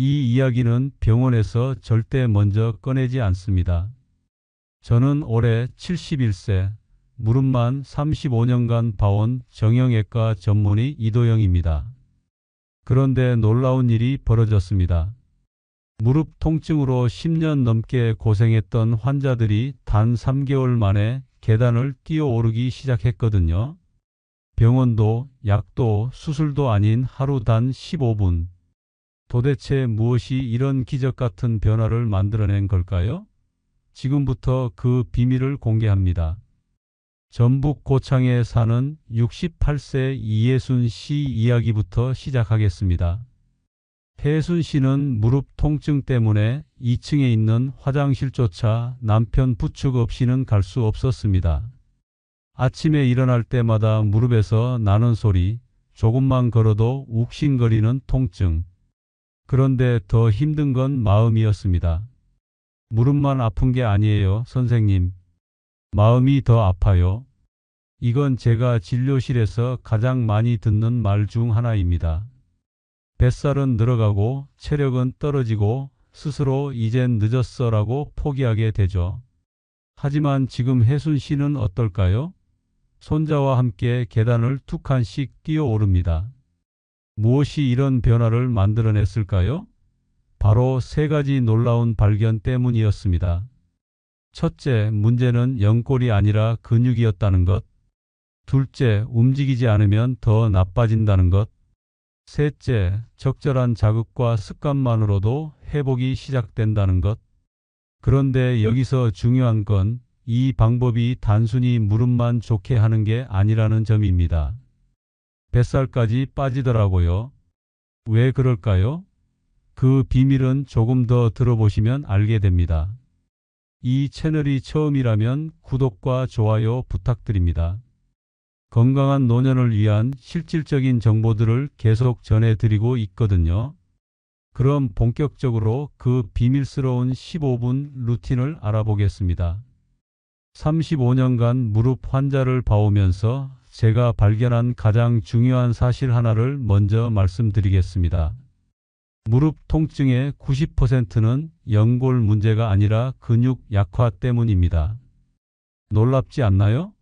이 이야기는 병원에서 절대 먼저 꺼내지 않습니다. 저는 올해 71세, 무릎만 35년간 봐온 정형외과 전문의 이도영입니다. 그런데 놀라운 일이 벌어졌습니다. 무릎 통증으로 10년 넘게 고생했던 환자들이 단 3개월 만에 계단을 뛰어오르기 시작했거든요. 병원도 약도 수술도 아닌 하루 단 15분. 도대체 무엇이 이런 기적 같은 변화를 만들어낸 걸까요? 지금부터 그 비밀을 공개합니다. 전북 고창에 사는 68세 이예순 씨 이야기부터 시작하겠습니다. 혜순 씨는 무릎 통증 때문에 2층에 있는 화장실조차 남편 부축 없이는 갈 수 없었습니다. 아침에 일어날 때마다 무릎에서 나는 소리, 조금만 걸어도 욱신거리는 통증. 그런데 더 힘든 건 마음이었습니다. 무릎만 아픈 게 아니에요, 선생님. 마음이 더 아파요. 이건 제가 진료실에서 가장 많이 듣는 말 중 하나입니다. 뱃살은 늘어가고 체력은 떨어지고 스스로 이젠 늦었어 라고 포기하게 되죠. 하지만 지금 혜순 씨는 어떨까요? 손자와 함께 계단을 두 칸씩 뛰어 오릅니다. 무엇이 이런 변화를 만들어냈을까요? 바로 세 가지 놀라운 발견 때문이었습니다. 첫째, 문제는 연골이 아니라 근육이었다는 것. 둘째, 움직이지 않으면 더 나빠진다는 것. 셋째, 적절한 자극과 습관만으로도 회복이 시작된다는 것. 그런데 여기서 중요한 건 이 방법이 단순히 무릎만 좋게 하는 게 아니라는 점입니다. 뱃살까지 빠지더라고요. 왜 그럴까요? 그 비밀은 조금 더 들어보시면 알게 됩니다. 이 채널이 처음이라면 구독과 좋아요 부탁드립니다. 건강한 노년을 위한 실질적인 정보들을 계속 전해드리고 있거든요. 그럼 본격적으로 그 비밀스러운 15분 루틴을 알아보겠습니다. 35년간 무릎 환자를 봐오면서 제가 발견한 가장 중요한 사실 하나를 먼저 말씀드리겠습니다. 무릎 통증의 90%는 연골 문제가 아니라 근육 약화 때문입니다. 놀랍지 않나요?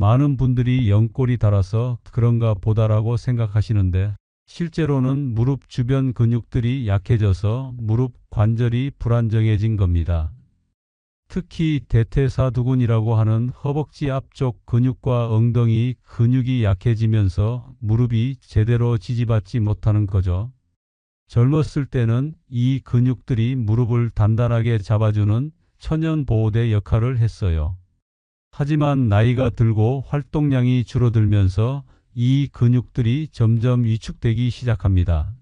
많은 분들이 연골이 닳아서 그런가 보다라고 생각하시는데 실제로는 무릎 주변 근육들이 약해져서 무릎 관절이 불안정해진 겁니다. 특히 대퇴사두근이라고 하는 허벅지 앞쪽 근육과 엉덩이 근육이 약해지면서 무릎이 제대로 지지받지 못하는 거죠. 젊었을 때는 이 근육들이 무릎을 단단하게 잡아주는 천연 보호대 역할을 했어요. 하지만 나이가 들고 활동량이 줄어들면서 이 근육들이 점점 위축되기 시작합니다.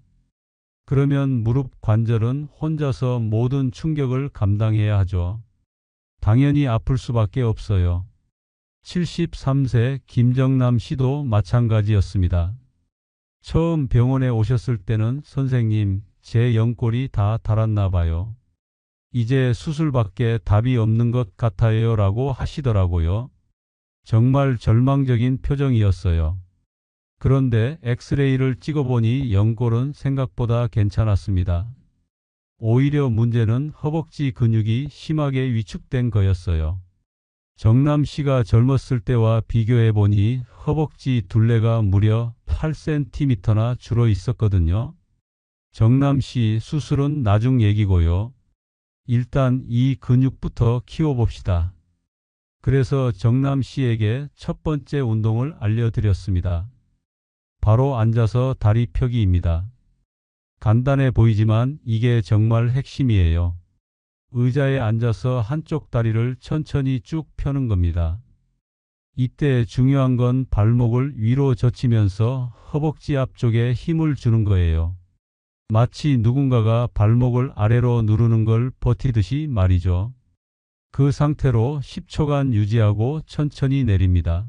그러면 무릎 관절은 혼자서 모든 충격을 감당해야 하죠. 당연히 아플 수밖에 없어요. 73세 김정남 씨도 마찬가지였습니다. 처음 병원에 오셨을 때는 선생님, 제 연골이 다 닳았나 봐요. 이제 수술밖에 답이 없는 것 같아요 라고 하시더라고요. 정말 절망적인 표정이었어요. 그런데 엑스레이를 찍어보니 연골은 생각보다 괜찮았습니다. 오히려 문제는 허벅지 근육이 심하게 위축된 거였어요. 정남 씨가 젊었을 때와 비교해 보니 허벅지 둘레가 무려 8cm나 줄어 있었거든요. 정남 씨 수술은 나중 얘기고요. 일단 이 근육부터 키워봅시다. 그래서 정남 씨에게 첫 번째 운동을 알려드렸습니다. 바로 앉아서 다리 펴기입니다. 간단해 보이지만 이게 정말 핵심이에요. 의자에 앉아서 한쪽 다리를 천천히 쭉 펴는 겁니다. 이때 중요한 건 발목을 위로 젖히면서 허벅지 앞쪽에 힘을 주는 거예요. 마치 누군가가 발목을 아래로 누르는 걸 버티듯이 말이죠. 그 상태로 10초간 유지하고 천천히 내립니다.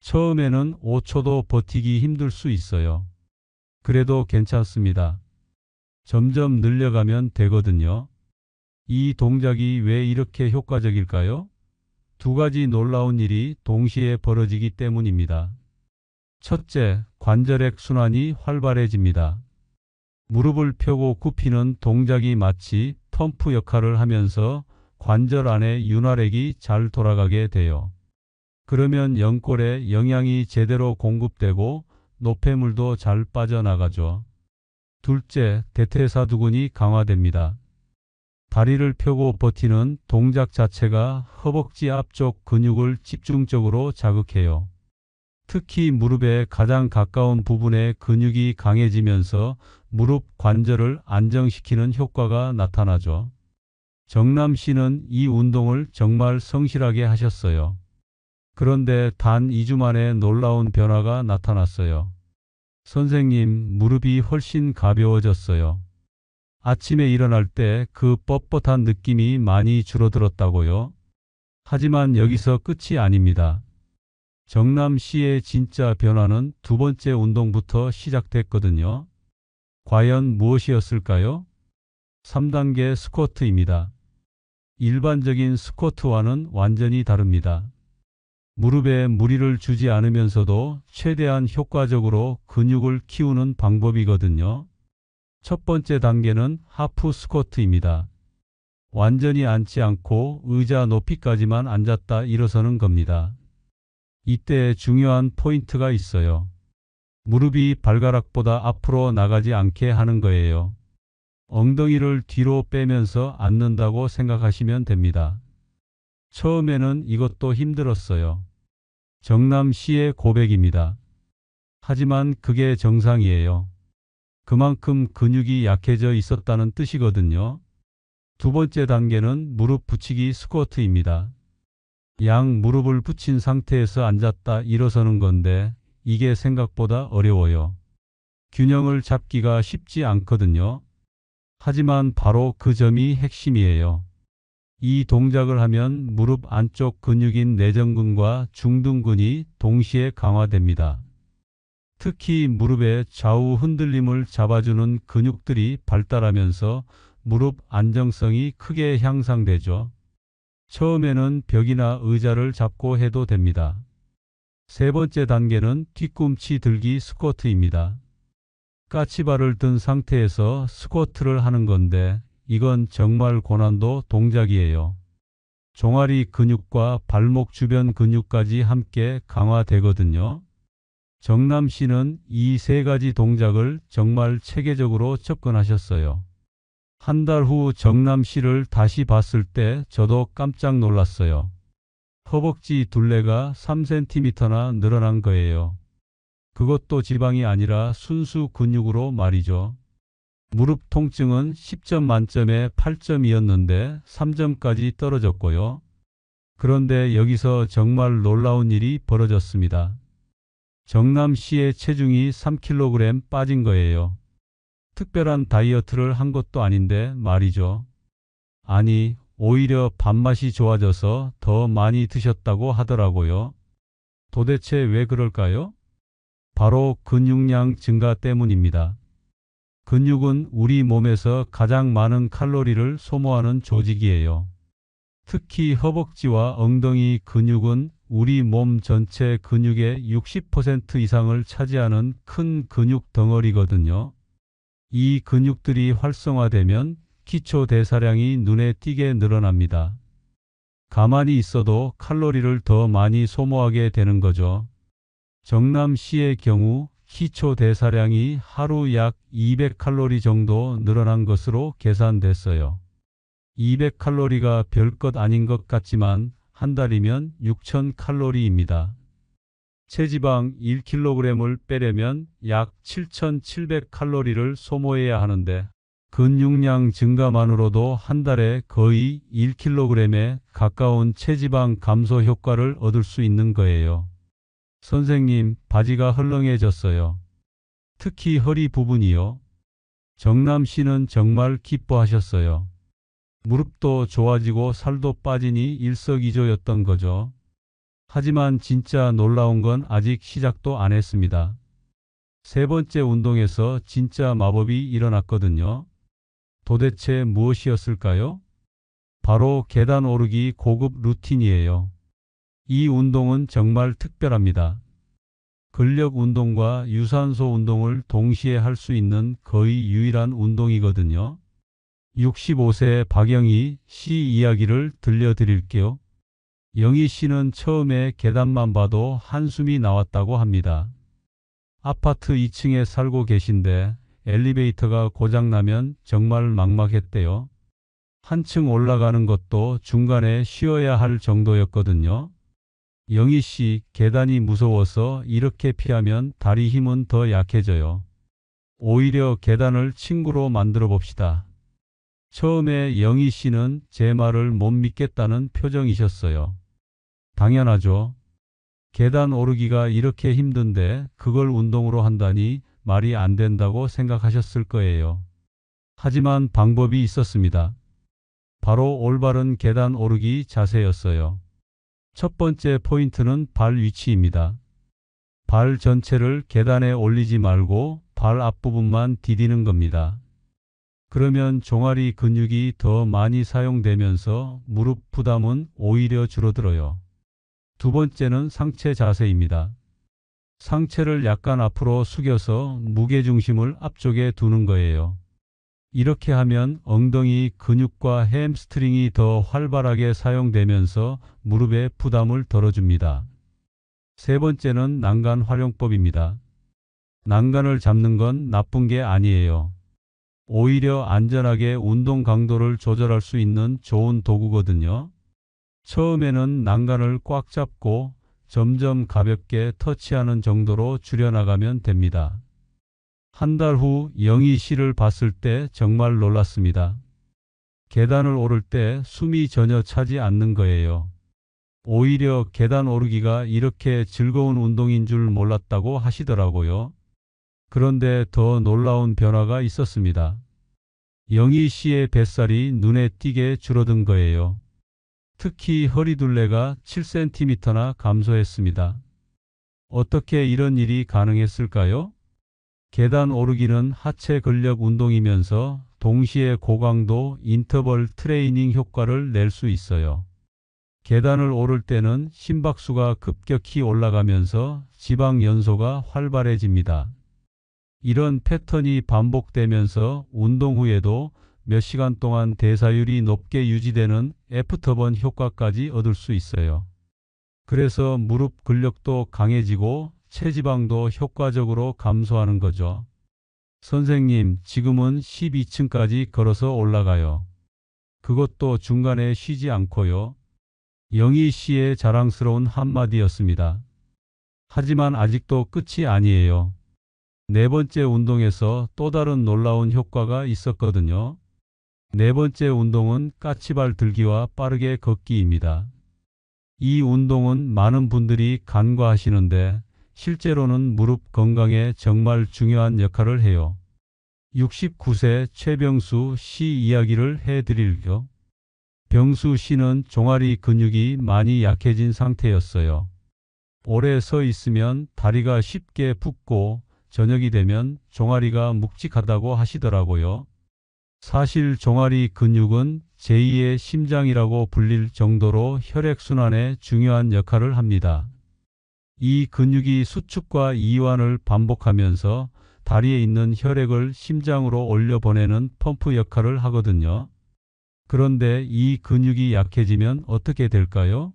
처음에는 5초도 버티기 힘들 수 있어요. 그래도 괜찮습니다. 점점 늘려가면 되거든요. 이 동작이 왜 이렇게 효과적일까요? 두 가지 놀라운 일이 동시에 벌어지기 때문입니다. 첫째, 관절액 순환이 활발해집니다. 무릎을 펴고 굽히는 동작이 마치 펌프 역할을 하면서 관절 안에 윤활액이 잘 돌아가게 돼요. 그러면 연골에 영양이 제대로 공급되고 노폐물도 잘 빠져나가죠. 둘째, 대퇴사두근이 강화됩니다. 다리를 펴고 버티는 동작 자체가 허벅지 앞쪽 근육을 집중적으로 자극해요. 특히 무릎의 가장 가까운 부분의 근육이 강해지면서 무릎 관절을 안정시키는 효과가 나타나죠. 정남 씨는 이 운동을 정말 성실하게 하셨어요. 그런데 단 2주 만에 놀라운 변화가 나타났어요. 선생님, 무릎이 훨씬 가벼워졌어요. 아침에 일어날 때 그 뻣뻣한 느낌이 많이 줄어들었다고요? 하지만 여기서 끝이 아닙니다. 정남 씨의 진짜 변화는 두 번째 운동부터 시작됐거든요. 과연 무엇이었을까요? 3단계 스쿼트입니다. 일반적인 스쿼트와는 완전히 다릅니다. 무릎에 무리를 주지 않으면서도 최대한 효과적으로 근육을 키우는 방법이거든요. 첫 번째 단계는 하프 스쿼트입니다. 완전히 앉지 않고 의자 높이까지만 앉았다 일어서는 겁니다. 이때 중요한 포인트가 있어요. 무릎이 발가락보다 앞으로 나가지 않게 하는 거예요. 엉덩이를 뒤로 빼면서 앉는다고 생각하시면 됩니다. 처음에는 이것도 힘들었어요. 정남 씨의 고백입니다. 하지만 그게 정상이에요. 그만큼 근육이 약해져 있었다는 뜻이거든요. 두 번째 단계는 무릎 붙이기 스쿼트입니다. 양 무릎을 붙인 상태에서 앉았다 일어서는 건데 이게 생각보다 어려워요. 균형을 잡기가 쉽지 않거든요. 하지만 바로 그 점이 핵심이에요. 이 동작을 하면 무릎 안쪽 근육인 내전근과 중둔근이 동시에 강화됩니다. 특히 무릎의 좌우 흔들림을 잡아주는 근육들이 발달하면서 무릎 안정성이 크게 향상되죠. 처음에는 벽이나 의자를 잡고 해도 됩니다. 세 번째 단계는 뒤꿈치 들기 스쿼트입니다. 까치발을 든 상태에서 스쿼트를 하는 건데 이건 정말 고난도 동작이에요. 종아리 근육과 발목 주변 근육까지 함께 강화되거든요. 정남 씨는 이 세 가지 동작을 정말 체계적으로 접근하셨어요. 한 달 후 정남 씨를 다시 봤을 때 저도 깜짝 놀랐어요. 허벅지 둘레가 3cm나 늘어난 거예요. 그것도 지방이 아니라 순수 근육으로 말이죠. 무릎 통증은 10점 만점에 8점이었는데 3점까지 떨어졌고요. 그런데 여기서 정말 놀라운 일이 벌어졌습니다. 정남 씨의 체중이 3kg 빠진 거예요. 특별한 다이어트를 한 것도 아닌데 말이죠. 아니, 오히려 밥맛이 좋아져서 더 많이 드셨다고 하더라고요. 도대체 왜 그럴까요? 바로 근육량 증가 때문입니다. 근육은 우리 몸에서 가장 많은 칼로리를 소모하는 조직이에요. 특히 허벅지와 엉덩이 근육은 우리 몸 전체 근육의 60% 이상을 차지하는 큰 근육 덩어리거든요. 이 근육들이 활성화되면 기초 대사량이 눈에 띄게 늘어납니다. 가만히 있어도 칼로리를 더 많이 소모하게 되는 거죠. 정남 씨의 경우 기초 대사량이 하루 약 200칼로리 정도 늘어난 것으로 계산됐어요. 200칼로리가 별것 아닌 것 같지만 한 달이면 6000칼로리입니다. 체지방 1kg을 빼려면 약 7700칼로리를 소모해야 하는데 근육량 증가만으로도 한 달에 거의 1kg에 가까운 체지방 감소 효과를 얻을 수 있는 거예요. 선생님, 바지가 헐렁해졌어요. 특히 허리 부분이요. 정남 씨는 정말 기뻐하셨어요. 무릎도 좋아지고 살도 빠지니 일석이조였던 거죠. 하지만 진짜 놀라운 건 아직 시작도 안 했습니다. 세 번째 운동에서 진짜 마법이 일어났거든요. 도대체 무엇이었을까요? 바로 계단 오르기 고급 루틴이에요. 이 운동은 정말 특별합니다. 근력 운동과 유산소 운동을 동시에 할 수 있는 거의 유일한 운동이거든요. 65세 박영희 씨 이야기를 들려드릴게요. 영희 씨는 처음에 계단만 봐도 한숨이 나왔다고 합니다. 아파트 2층에 살고 계신데 엘리베이터가 고장나면 정말 막막했대요. 한층 올라가는 것도 중간에 쉬어야 할 정도였거든요. 영희 씨, 계단이 무서워서 이렇게 피하면 다리 힘은 더 약해져요. 오히려 계단을 친구로 만들어 봅시다. 처음에 영희 씨는 제 말을 못 믿겠다는 표정이셨어요. 당연하죠. 계단 오르기가 이렇게 힘든데 그걸 운동으로 한다니 말이 안 된다고 생각하셨을 거예요. 하지만 방법이 있었습니다. 바로 올바른 계단 오르기 자세였어요. 첫 번째 포인트는 발 위치입니다. 발 전체를 계단에 올리지 말고 발 앞부분만 디디는 겁니다. 그러면 종아리 근육이 더 많이 사용되면서 무릎 부담은 오히려 줄어들어요. 두 번째는 상체 자세입니다. 상체를 약간 앞으로 숙여서 무게중심을 앞쪽에 두는 거예요. 이렇게 하면 엉덩이 근육과 햄스트링이 더 활발하게 사용되면서 무릎에 부담을 덜어줍니다. 세 번째는 난간 활용법입니다. 난간을 잡는 건 나쁜 게 아니에요. 오히려 안전하게 운동 강도를 조절할 수 있는 좋은 도구거든요. 처음에는 난간을 꽉 잡고 점점 가볍게 터치하는 정도로 줄여나가면 됩니다. 한 달 후 영희 씨를 봤을 때 정말 놀랐습니다. 계단을 오를 때 숨이 전혀 차지 않는 거예요. 오히려 계단 오르기가 이렇게 즐거운 운동인 줄 몰랐다고 하시더라고요. 그런데 더 놀라운 변화가 있었습니다. 영희 씨의 뱃살이 눈에 띄게 줄어든 거예요. 특히 허리둘레가 7cm나 감소했습니다. 어떻게 이런 일이 가능했을까요? 계단 오르기는 하체 근력 운동이면서 동시에 고강도 인터벌 트레이닝 효과를 낼 수 있어요. 계단을 오를 때는 심박수가 급격히 올라가면서 지방 연소가 활발해집니다. 이런 패턴이 반복되면서 운동 후에도 몇 시간 동안 대사율이 높게 유지되는 애프터번 효과까지 얻을 수 있어요. 그래서 무릎 근력도 강해지고 체지방도 효과적으로 감소하는 거죠. 선생님, 지금은 12층까지 걸어서 올라가요. 그것도 중간에 쉬지 않고요. 영희 씨의 자랑스러운 한마디였습니다. 하지만 아직도 끝이 아니에요. 네 번째 운동에서 또 다른 놀라운 효과가 있었거든요. 네 번째 운동은 까치발 들기와 빠르게 걷기입니다. 이 운동은 많은 분들이 간과하시는데 실제로는 무릎 건강에 정말 중요한 역할을 해요. 69세 최병수 씨 이야기를 해드릴게요. 병수 씨는 종아리 근육이 많이 약해진 상태였어요. 오래 서 있으면 다리가 쉽게 붓고 저녁이 되면 종아리가 묵직하다고 하시더라고요. 사실 종아리 근육은 제2의 심장이라고 불릴 정도로 혈액순환에 중요한 역할을 합니다. 이 근육이 수축과 이완을 반복하면서 다리에 있는 혈액을 심장으로 올려보내는 펌프 역할을 하거든요. 그런데 이 근육이 약해지면 어떻게 될까요?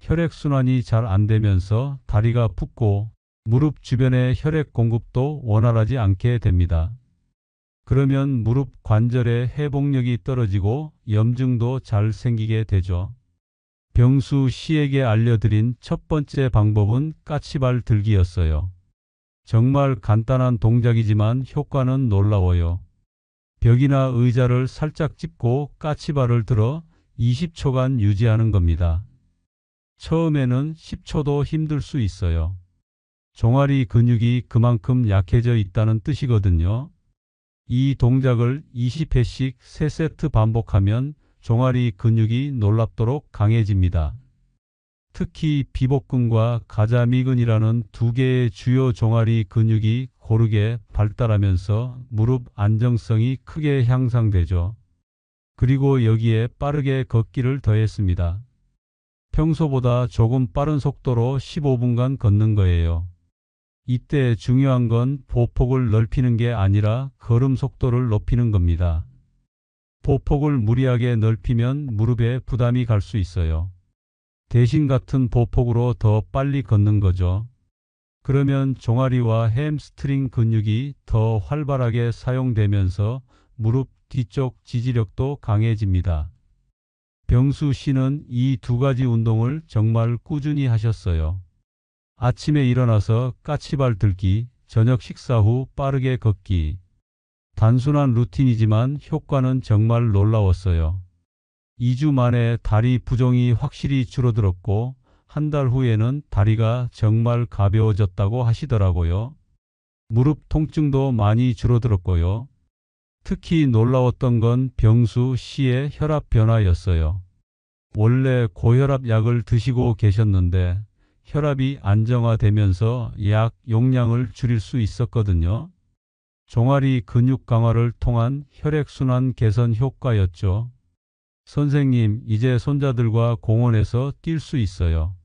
혈액순환이 잘 안 되면서 다리가 붓고 무릎 주변의 혈액 공급도 원활하지 않게 됩니다. 그러면 무릎 관절의 회복력이 떨어지고 염증도 잘 생기게 되죠. 병수 씨에게 알려드린 첫 번째 방법은 까치발 들기였어요. 정말 간단한 동작이지만 효과는 놀라워요. 벽이나 의자를 살짝 짚고 까치발을 들어 20초간 유지하는 겁니다. 처음에는 10초도 힘들 수 있어요. 종아리 근육이 그만큼 약해져 있다는 뜻이거든요. 이 동작을 20회씩 3세트 반복하면 종아리 근육이 놀랍도록 강해집니다. 특히 비복근과 가자미근이라는 두 개의 주요 종아리 근육이 고르게 발달하면서 무릎 안정성이 크게 향상되죠. 그리고 여기에 빠르게 걷기를 더했습니다. 평소보다 조금 빠른 속도로 15분간 걷는 거예요. 이때 중요한 건 보폭을 넓히는 게 아니라 걸음 속도를 높이는 겁니다. 보폭을 무리하게 넓히면 무릎에 부담이 갈 수 있어요. 대신 같은 보폭으로 더 빨리 걷는 거죠. 그러면 종아리와 햄스트링 근육이 더 활발하게 사용되면서 무릎 뒤쪽 지지력도 강해집니다. 병수 씨는 이 두 가지 운동을 정말 꾸준히 하셨어요. 아침에 일어나서 까치발 들기, 저녁 식사 후 빠르게 걷기. 단순한 루틴이지만 효과는 정말 놀라웠어요. 2주 만에 다리 부종이 확실히 줄어들었고 한 달 후에는 다리가 정말 가벼워졌다고 하시더라고요. 무릎 통증도 많이 줄어들었고요. 특히 놀라웠던 건 병수 씨의 혈압 변화였어요. 원래 고혈압 약을 드시고 계셨는데 혈압이 안정화되면서 약 용량을 줄일 수 있었거든요. 종아리 근육 강화를 통한 혈액순환 개선 효과였죠. 선생님, 이제 손자들과 공원에서 뛸 수 있어요.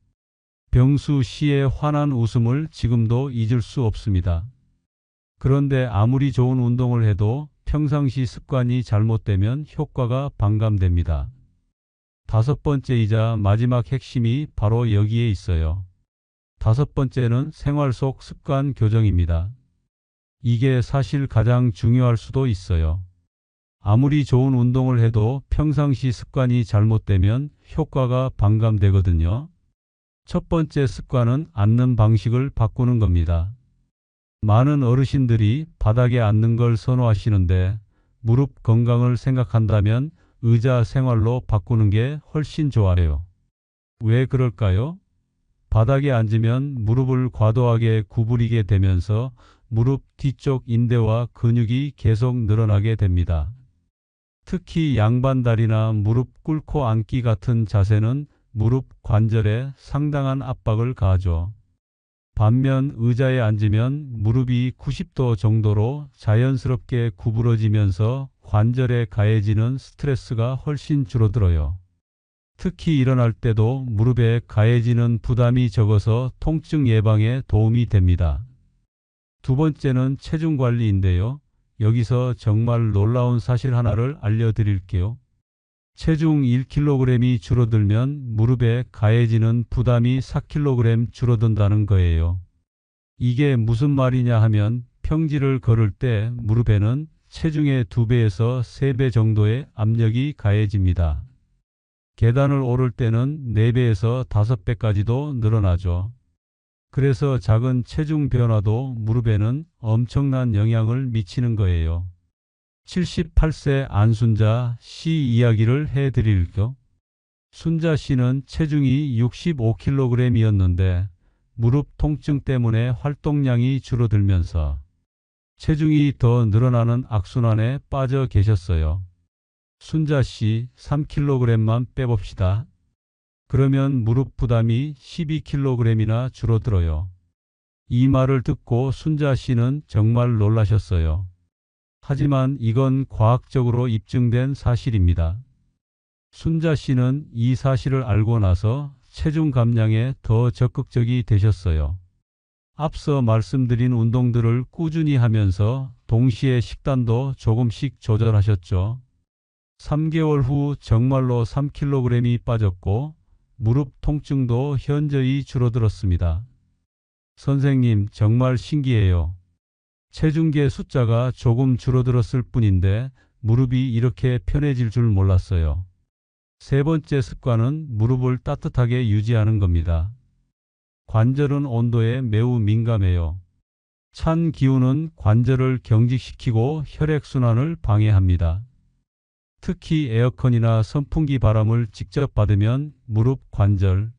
병수 씨의 환한 웃음을 지금도 잊을 수 없습니다. 그런데 아무리 좋은 운동을 해도 평상시 습관이 잘못되면 효과가 반감됩니다. 다섯 번째이자 마지막 핵심이 바로 여기에 있어요. 다섯 번째는 생활 속 습관 교정입니다. 이게 사실 가장 중요할 수도 있어요. 아무리 좋은 운동을 해도 평상시 습관이 잘못되면 효과가 반감되거든요. 첫 번째 습관은 앉는 방식을 바꾸는 겁니다. 많은 어르신들이 바닥에 앉는 걸 선호하시는데 무릎 건강을 생각한다면 의자 생활로 바꾸는 게 훨씬 좋아요. 왜 그럴까요? 바닥에 앉으면 무릎을 과도하게 구부리게 되면서 무릎 뒤쪽 인대와 근육이 계속 늘어나게 됩니다. 특히 양반다리나 무릎 꿇고 앉기 같은 자세는 무릎 관절에 상당한 압박을 가하죠. 반면 의자에 앉으면 무릎이 90도 정도로 자연스럽게 구부러지면서 관절에 가해지는 스트레스가 훨씬 줄어들어요. 특히 일어날 때도 무릎에 가해지는 부담이 적어서 통증 예방에 도움이 됩니다. 두 번째는 체중 관리인데요. 여기서 정말 놀라운 사실 하나를 알려드릴게요. 체중 1kg이 줄어들면 무릎에 가해지는 부담이 4kg 줄어든다는 거예요. 이게 무슨 말이냐 하면 평지를 걸을 때 무릎에는 체중의 2배에서 3배 정도의 압력이 가해집니다. 계단을 오를 때는 4배에서 5배까지도 늘어나죠. 그래서 작은 체중 변화도 무릎에는 엄청난 영향을 미치는 거예요. 78세 안순자 씨 이야기를 해드릴게요. 순자 씨는 체중이 65kg이었는데 무릎 통증 때문에 활동량이 줄어들면서 체중이 더 늘어나는 악순환에 빠져 계셨어요. 순자 씨 3kg만 빼봅시다. 그러면 무릎 부담이 12kg이나 줄어들어요. 이 말을 듣고 순자 씨는 정말 놀라셨어요. 하지만 이건 과학적으로 입증된 사실입니다. 순자 씨는 이 사실을 알고 나서 체중 감량에 더 적극적이 되셨어요. 앞서 말씀드린 운동들을 꾸준히 하면서 동시에 식단도 조금씩 조절하셨죠. 3개월 후 정말로 3kg이 빠졌고 무릎 통증도 현저히 줄어들었습니다. 선생님, 정말 신기해요. 체중계 숫자가 조금 줄어들었을 뿐인데 무릎이 이렇게 편해질 줄 몰랐어요. 세 번째 습관은 무릎을 따뜻하게 유지하는 겁니다. 관절은 온도에 매우 민감해요. 찬 기운은 관절을 경직시키고 혈액순환을 방해합니다. 특히 에어컨이나 선풍기 바람을 직접 받으면 무릎 관절,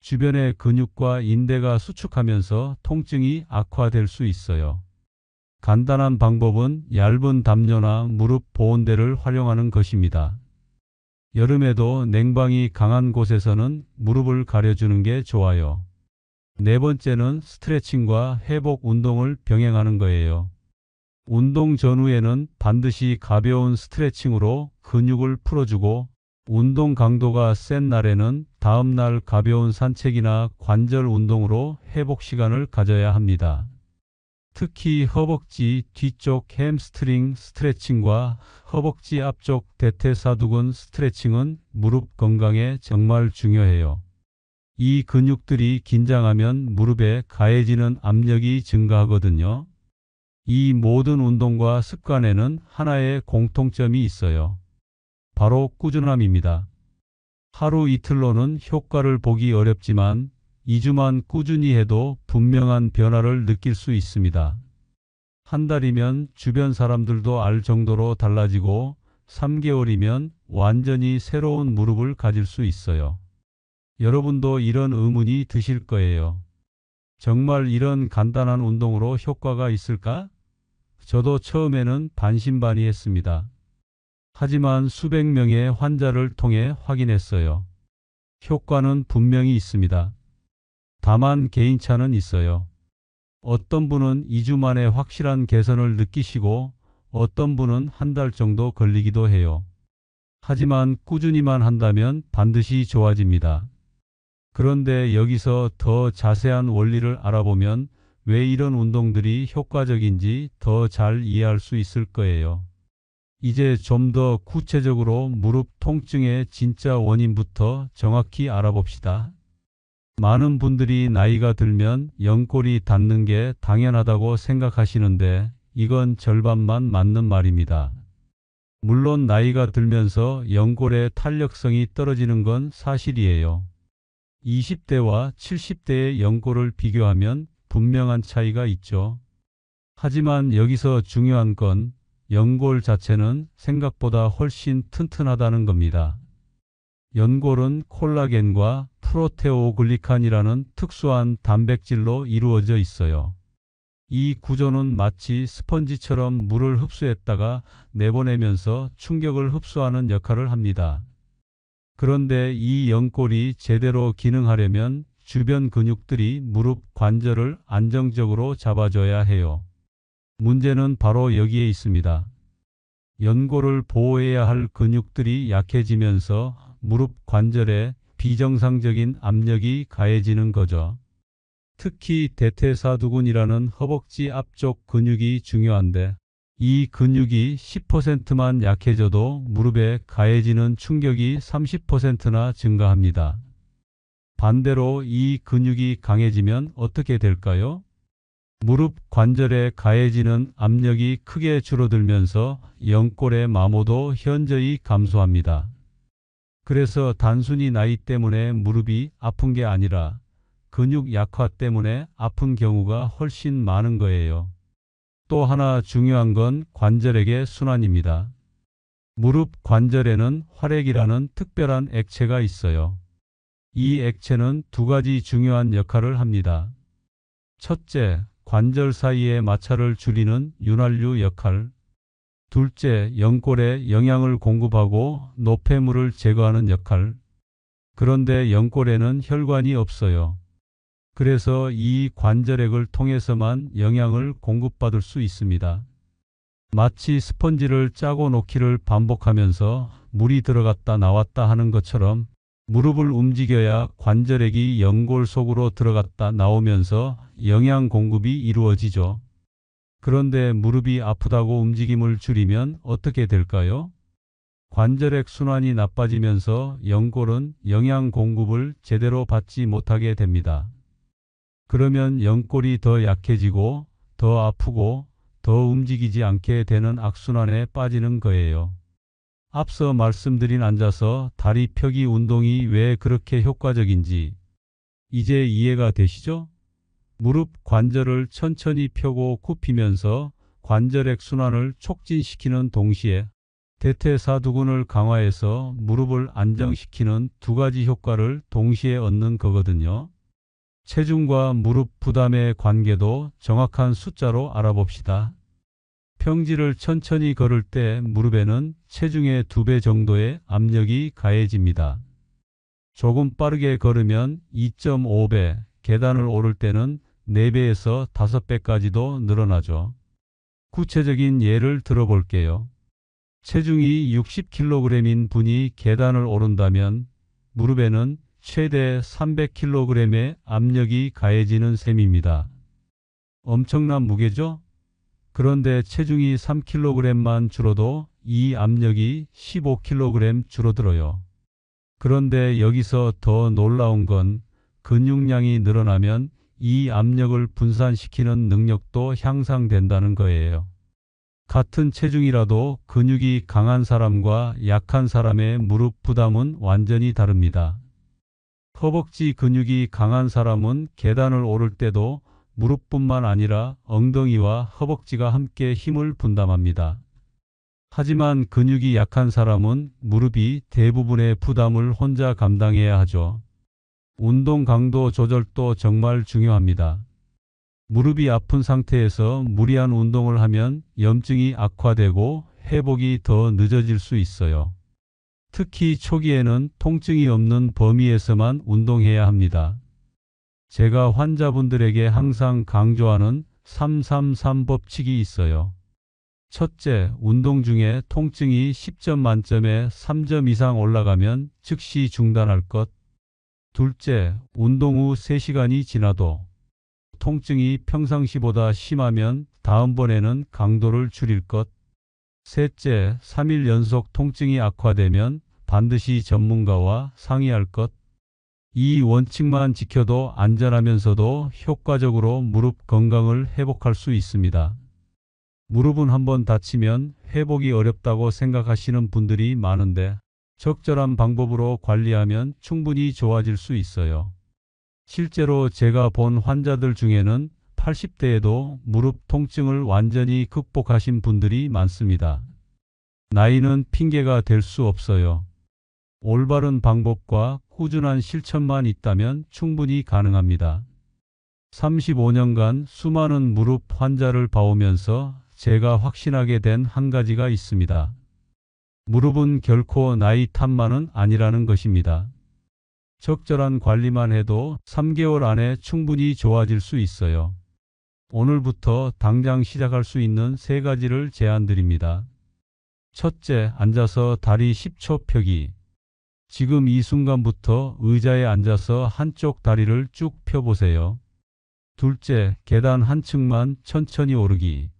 주변의 근육과 인대가 수축하면서 통증이 악화될 수 있어요. 간단한 방법은 얇은 담요나 무릎 보온대를 활용하는 것입니다. 여름에도 냉방이 강한 곳에서는 무릎을 가려주는 게 좋아요. 네 번째는 스트레칭과 회복 운동을 병행하는 거예요. 운동 전후에는 반드시 가벼운 스트레칭으로 근육을 풀어주고 운동 강도가 센 날에는 다음날 가벼운 산책이나 관절 운동으로 회복 시간을 가져야 합니다. 특히 허벅지 뒤쪽 햄스트링 스트레칭과 허벅지 앞쪽 대퇴사두근 스트레칭은 무릎 건강에 정말 중요해요. 이 근육들이 긴장하면 무릎에 가해지는 압력이 증가하거든요. 이 모든 운동과 습관에는 하나의 공통점이 있어요. 바로 꾸준함입니다. 하루 이틀로는 효과를 보기 어렵지만 2주만 꾸준히 해도 분명한 변화를 느낄 수 있습니다. 한 달이면 주변 사람들도 알 정도로 달라지고 3개월이면 완전히 새로운 무릎을 가질 수 있어요. 여러분도 이런 의문이 드실 거예요. 정말 이런 간단한 운동으로 효과가 있을까? 저도 처음에는 반신반의했습니다. 하지만 수백 명의 환자를 통해 확인했어요. 효과는 분명히 있습니다. 다만 개인차는 있어요. 어떤 분은 2주 만에 확실한 개선을 느끼시고 어떤 분은 한 달 정도 걸리기도 해요. 하지만 꾸준히만 한다면 반드시 좋아집니다. 그런데 여기서 더 자세한 원리를 알아보면 왜 이런 운동들이 효과적인지 더 잘 이해할 수 있을 거예요. 이제 좀 더 구체적으로 무릎 통증의 진짜 원인부터 정확히 알아봅시다. 많은 분들이 나이가 들면 연골이 닿는 게 당연하다고 생각하시는데 이건 절반만 맞는 말입니다. 물론 나이가 들면서 연골의 탄력성이 떨어지는 건 사실이에요. 20대와 70대의 연골을 비교하면 분명한 차이가 있죠. 하지만 여기서 중요한 건 연골 자체는 생각보다 훨씬 튼튼하다는 겁니다. 연골은 콜라겐과 프로테오글리칸이라는 특수한 단백질로 이루어져 있어요. 이 구조는 마치 스펀지처럼 물을 흡수했다가 내보내면서 충격을 흡수하는 역할을 합니다. 그런데 이 연골이 제대로 기능하려면 주변 근육들이 무릎 관절을 안정적으로 잡아줘야 해요. 문제는 바로 여기에 있습니다. 연골을 보호해야 할 근육들이 약해지면서 무릎 관절에 비정상적인 압력이 가해지는 거죠. 특히 대퇴사두근이라는 허벅지 앞쪽 근육이 중요한데 이 근육이 10%만 약해져도 무릎에 가해지는 충격이 30%나 증가합니다. 반대로 이 근육이 강해지면 어떻게 될까요? 무릎 관절에 가해지는 압력이 크게 줄어들면서 연골의 마모도 현저히 감소합니다. 그래서 단순히 나이 때문에 무릎이 아픈 게 아니라 근육 약화 때문에 아픈 경우가 훨씬 많은 거예요. 또 하나 중요한 건 관절액의 순환입니다. 무릎 관절에는 활액이라는 특별한 액체가 있어요. 이 액체는 두 가지 중요한 역할을 합니다. 첫째, 관절 사이의 마찰을 줄이는 윤활유 역할. 둘째, 연골에 영양을 공급하고 노폐물을 제거하는 역할. 그런데 연골에는 혈관이 없어요. 그래서 이 관절액을 통해서만 영양을 공급받을 수 있습니다. 마치 스펀지를 짜고 놓기를 반복하면서 물이 들어갔다 나왔다 하는 것처럼 무릎을 움직여야 관절액이 연골 속으로 들어갔다 나오면서 영양 공급이 이루어지죠. 그런데 무릎이 아프다고 움직임을 줄이면 어떻게 될까요? 관절액 순환이 나빠지면서 연골은 영양 공급을 제대로 받지 못하게 됩니다. 그러면 연골이 더 약해지고 더 아프고 더 움직이지 않게 되는 악순환에 빠지는 거예요. 앞서 말씀드린 앉아서 다리 펴기 운동이 왜 그렇게 효과적인지 이제 이해가 되시죠? 무릎 관절을 천천히 펴고 굽히면서 관절액 순환을 촉진시키는 동시에 대퇴사두근을 강화해서 무릎을 안정시키는 두 가지 효과를 동시에 얻는 거거든요. 체중과 무릎 부담의 관계도 정확한 숫자로 알아봅시다. 평지를 천천히 걸을 때 무릎에는 체중의 두 배 정도의 압력이 가해집니다. 조금 빠르게 걸으면 2.5배, 계단을 오를 때는 4배에서 5배까지도 늘어나죠. 구체적인 예를 들어볼게요. 체중이 60kg인 분이 계단을 오른다면 무릎에는 최대 300kg의 압력이 가해지는 셈입니다. 엄청난 무게죠? 그런데 체중이 3kg만 줄어도 이 압력이 15kg 줄어들어요. 그런데 여기서 더 놀라운 건 근육량이 늘어나면 이 압력을 분산시키는 능력도 향상된다는 거예요. 같은 체중이라도 근육이 강한 사람과 약한 사람의 무릎 부담은 완전히 다릅니다. 허벅지 근육이 강한 사람은 계단을 오를 때도 무릎뿐만 아니라 엉덩이와 허벅지가 함께 힘을 분담합니다. 하지만 근육이 약한 사람은 무릎이 대부분의 부담을 혼자 감당해야 하죠. 운동 강도 조절도 정말 중요합니다. 무릎이 아픈 상태에서 무리한 운동을 하면 염증이 악화되고 회복이 더 늦어질 수 있어요. 특히 초기에는 통증이 없는 범위에서만 운동해야 합니다. 제가 환자분들에게 항상 강조하는 333 법칙이 있어요. 첫째, 운동 중에 통증이 10점 만점에 3점 이상 올라가면 즉시 중단할 것. 둘째, 운동 후 3시간이 지나도 통증이 평상시보다 심하면 다음번에는 강도를 줄일 것. 셋째, 3일 연속 통증이 악화되면 반드시 전문가와 상의할 것. 이 원칙만 지켜도 안전하면서도 효과적으로 무릎 건강을 회복할 수 있습니다. 무릎은 한번 다치면 회복이 어렵다고 생각하시는 분들이 많은데 적절한 방법으로 관리하면 충분히 좋아질 수 있어요. 실제로 제가 본 환자들 중에는 80대에도 무릎 통증을 완전히 극복하신 분들이 많습니다. 나이는 핑계가 될 수 없어요. 올바른 방법과 꾸준한 실천만 있다면 충분히 가능합니다. 35년간 수많은 무릎 환자를 봐오면서 제가 확신하게 된 한 가지가 있습니다. 무릎은 결코 나이 탓만은 아니라는 것입니다. 적절한 관리만 해도 3개월 안에 충분히 좋아질 수 있어요. 오늘부터 당장 시작할 수 있는 세 가지를 제안드립니다. 첫째, 앉아서 다리 10초 펴기. 지금 이 순간부터 의자에 앉아서 한쪽 다리를 쭉 펴보세요. 둘째, 계단 한 층만 천천히 오르기.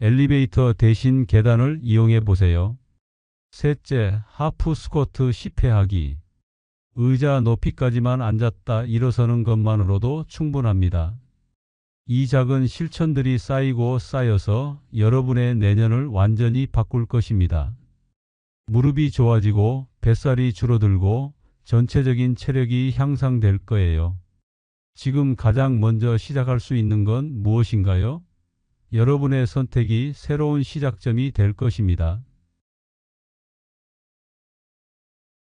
엘리베이터 대신 계단을 이용해 보세요. 셋째, 하프 스쿼트 10회 하기. 의자 높이까지만 앉았다 일어서는 것만으로도 충분합니다. 이 작은 실천들이 쌓이고 쌓여서 여러분의 내년을 완전히 바꿀 것입니다. 무릎이 좋아지고 뱃살이 줄어들고 전체적인 체력이 향상될 거예요. 지금 가장 먼저 시작할 수 있는 건 무엇인가요? 여러분의 선택이 새로운 시작점이 될 것입니다.